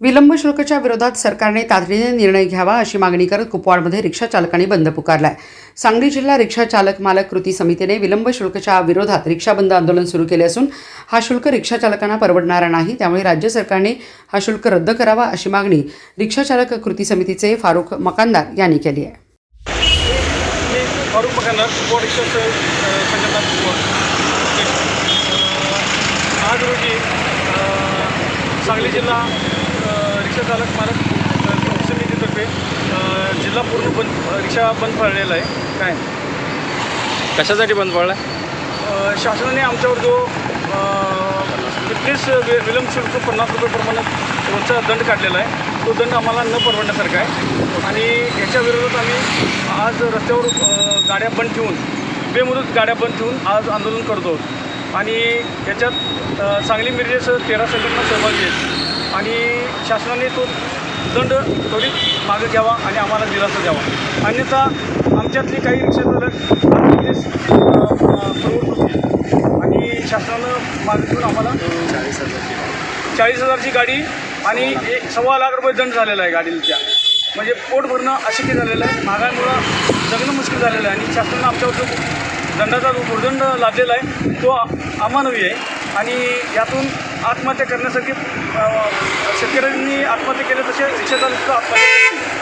विलंब शुल्कच्या विरोधात सरकारने तातडीने निर्णय घ्यावा अशी मागणी करत कुपवाडमध्ये रिक्षा चालकांनी बंद पुकारलाय. सांगली जिल्हा रिक्षा चालक मालक कृती समितीने विलंब शुल्कच्या विरोधात रिक्षा बंद आंदोलन सुरू केले असून हा शुल्क रिक्षा चालकांना परवडणारा नाही त्यामुळे राज्य सरकारने हा शुल्क रद्द करावा अशी मागणी रिक्षा चालक कृती समितीचे फारुख मकानदार यांनी केली आहे. फारुख मकानदार आज रोजी सांगली जिल्हा रिक्षा चालक मालक समितीतर्फे अ, जिल्हा पूर्ण बंद रिक्षा बंद पाळलेला आहे. काय? कशासाठी बंद पडला? अ, शासनाने आमच्यावर जो फिटनेस विलंब शुल्क पन्नास रुपये प्रमाणे रोजचा दंड काढलेला आहे. तो दंड आम्हाला न परवडण्यासारखा आहे. आणि याच्या विरोधात आम्ही आज रस्त्यावर गाड्या बंद ठेवून बेमुदत गाड्या बंद ठेवून आज आंदोलन करतो. आणि याच्यात सांगली मिरजेसह तेरा संघटना सहभागी आहेत आणि शासनाने तो दंड त्वरित मागे घ्यावा आणि आम्हाला दिलासा द्यावा. अन्यथा आमच्यातली काही रिक्षाचालक प्रवृत्त आणि शासनानं मागे घेऊन आम्हाला चाळीस हजारची गाडी आणि एक सव्वा लाख रुपये दंड झालेला आहे गाडीच्या त्या. म्हणजे पोट भरणं अशक्य झालेलं आहे महागाईमुळं जगणं मुश्किल झालेलं आहे आणि शासनानं आमच्यावर जो दंडाचा जो दुर्दंड लादलेला आहे तो अमानवी आहे. आणि यातून आत्महत्या करण्यासाठी शेतकऱ्यांनी आत्महत्या केल्या तसे रिक्षाचालक आत्महत्या